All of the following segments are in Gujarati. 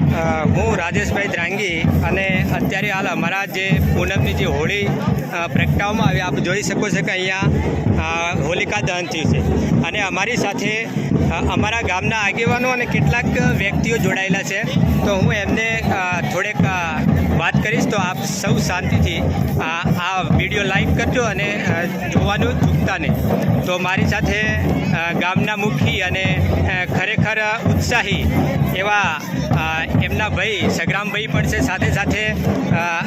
હું રાજેશભાઈ દ્રાંગી અને અત્યારે હાલ અમારા જે પૂનમની જે હોળી પ્રગટાવવામાં આવી, આપ જોઈ શકો છો કે અહીંયા હોલિકા દહન થયું છે. અને અમારી સાથે અમારા ગામના આગેવાનો અને કેટલાક વ્યક્તિઓ જોડાયેલા છે. તો હું એમને થોડેક વાત કરીશ. તો આપ સૌ શાંતિથી આ વીડિયો લાઈક કરજો અને જોવાનું ચૂકતા નહીં. તો મારી સાથે ગામના મુખી અને ખરેખર ઉત્સાહી એવા એમના ભાઈ સગ્રામભાઈ પણ છે, સાથે સાથે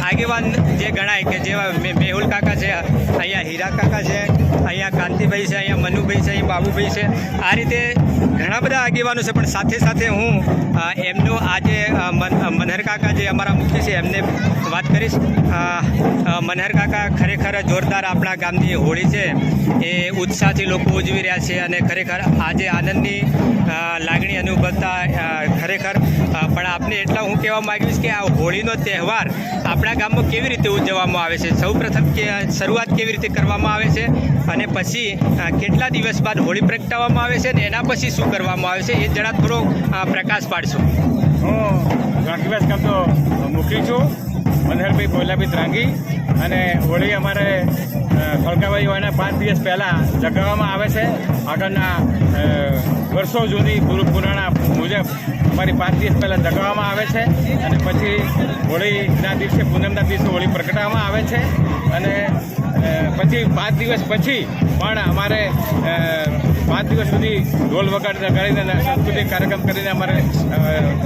આગેવાન જે ગણાય કે જેવા મેહુલ કાકા છે, અહીંયા હીરા કાકા છે, અહીંયા કાંતિભાઈ છે, અહીંયા મનુભાઈ છે, અહીંયા બાબુભાઈ છે, આ રીતે ઘણા બધા આગેવાનો છે, પણ સાથે સાથે હું એમનો આજે મનહર કાકા જે અમારા મુખ્ય છે, એમને વાત કરીશ. મનહર કાકા ખરેખર જોરદાર આપણા ગામની હોળી છે. એ ઉત્સાહથી લોકો ઉજવી રહ્યા છે અને ખરેખર આજે આનંદની લાગણી અનુભવતા ખરેખર પણ આપને એટલા હું કહેવા માગીશ કે આ હોળીનો તહેવાર આપણા ગામમાં કેવી રીતે ઉજવવામાં આવે છે? સૌપ્રથમ કે શરૂઆત કેવી રીતે કરવામાં આવે છે? અને પછી કેટલા દિવસ બાદ હોળી પ્રગટાવવામાં આવે છે? અને એના પછી શું કરવામાં આવે છે? એ જરા થોડો પ્રકાશ પાડશો. હું રાંકીવાસ ગામનો મુખી છું, મનહરભાઈ ભોલાભાઈ ત્રાંગી. અને હોળી અમારે ખળકાભાઈ હોવાના પાંચ દિવસ પહેલાં જગાવવામાં આવે છે. આગળના વર્ષો જૂની પુર- પુરાણા મુજબ અમારી પાંચ દિવસ પહેલાં જગાવવામાં આવે છે અને પછી હોળીના દિવસે, પૂનમના દિવસે હોળી પ્રગટાવવામાં આવે છે અને પછી પાંચ દિવસ પછી પણ અમારે પાંચ દિવસ સુધી ઢોલ વગાડ કરીને સાંસ્કૃતિક કાર્યક્રમ કરીને અમારે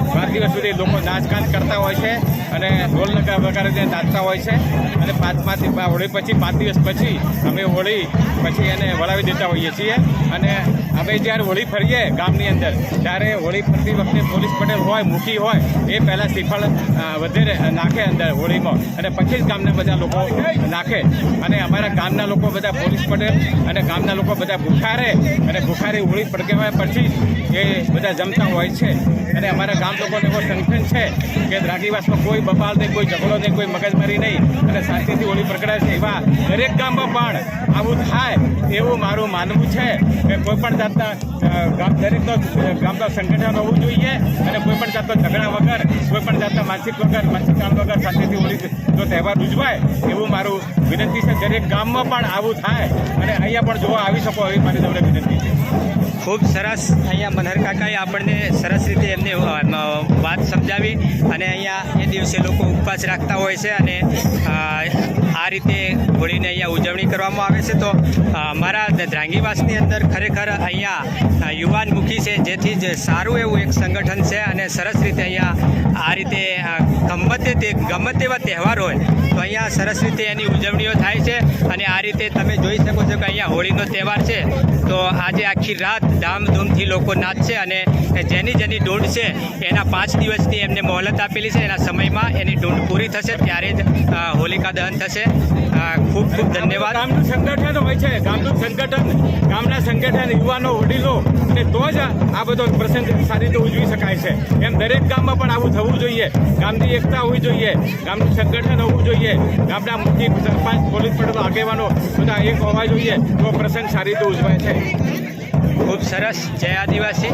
પાંચ દિવસ સુધી લોકો નાચગાન કરતા હોય છે અને ઢોલ નગા વગાડીને નાચતા હોય છે. અને પાંચ પાંચ હોળી પછી પાંચ દિવસ પછી અમે હોળી પછી એને વળાવી દેતા હોઈએ છીએ. અને અમે જ્યારે હોળી ફરીએ ગામની અંદર ત્યારે હોળી ફરતી વખતે પોલીસ પટેલ હોય મૂકી હોય એ પહેલાં શ્રીફળ અ, વધારે નાખે અંદર હોળીમાં. અને પછી જ ગામના બધા લોકો નાખે. અને અમારા ગામના લોકો બધા પોલીસ પટેલ અને ગામના લોકો બધા ભૂખારે અને ભૂખારી હોળી પડકેવાય પછી એ બધા જમતા હોય છે. અને અમારા ગામ લોકોને એવો સંગઠન છે કે દ્રાગીવાસમાં કોઈ બપાલ નહીં, કોઈ ઝઘડો નહીં, કોઈ મગજમારી નહીં. અને શાંતિથી હોળી પ્રગટાવે છે એવા દરેક ગામમાં પણ આવું થાય એવું મારું માનવું છે કે કોઈ પણ જાતના દરેકનો ગામનો સંગઠન હોવું જોઈએ અને કોઈ પણ જાતનો ઝઘડા વગર, કોઈ પણ જાતના માનસિક વગર, માનસિક કામ વગર શાંતિથી હોળી જો તહેવાર ઉજવાય એવું મારું વિનંતી છે. દરેક ગામમાં પણ આવું થાય અને અહીંયા પણ જોવા આવી શકો એવી મારી તમને વિનંતી છે. ખૂબ સરસ અહીંયા મનહર કાકાએ આપણને સરસ રીતે એમને વાત સમજાવી અને અહીંયા એ દિવસે લોકો ઉપવાસ રાખતા હોય છે અને આ રીતે હોળીને અહીંયા ઉજવણી કરવામાં આવે છે. તો અમારા દ્રાંગીવાસની અંદર ખરેખર અહીંયા યુવાન મુખી છે, જેથી જ સારું એવું એક સંગઠન છે અને સરસ રીતે અહીંયા આ રીતે ગમે તે ગમે તેવા તહેવાર હોય, તો અહીંયા સરસ રીતે એની ઉજવણીઓ થાય છે અને આ રીતે તમે જોઈ શકો છો કે અહીંયા હોળીનો તહેવાર છે. તો આજે આખી રાત ધામધૂમથી લોકો નાચશે અને જેની જેની ડૂંઢ છે, એના પાંચ દિવસની એમને મોહલત આપેલી છે. એના સમયમાં એની ડૂંઢ પૂરી થશે, ત્યારે જ હોલિકા દહન થશે. ખૂબ ખૂબ ધન્યવાદ. ગામનું સંગઠન હોય છે, ગામનું સંગઠન, ગામના સંગઠન, યુવાનો, વડીલો, અને તો જ આ બધો પ્રસંગ સારી રીતે ઉજવી શકાય છે. એમ દરેક ગામમાં પણ આવું થવું જોઈએ. ગામની એકતા હોવી જોઈએ, ગામનું સંગઠન હોવું જોઈએ, ગામના મુખ્ય સરપંચ, પોલીસ પટેલો આગેવાનો, બધા એક હોવા જોઈએ, તો પ્રસંગ સારી રીતે ઉજવાય છે. ખૂબ સરસ જય આદિવાસી.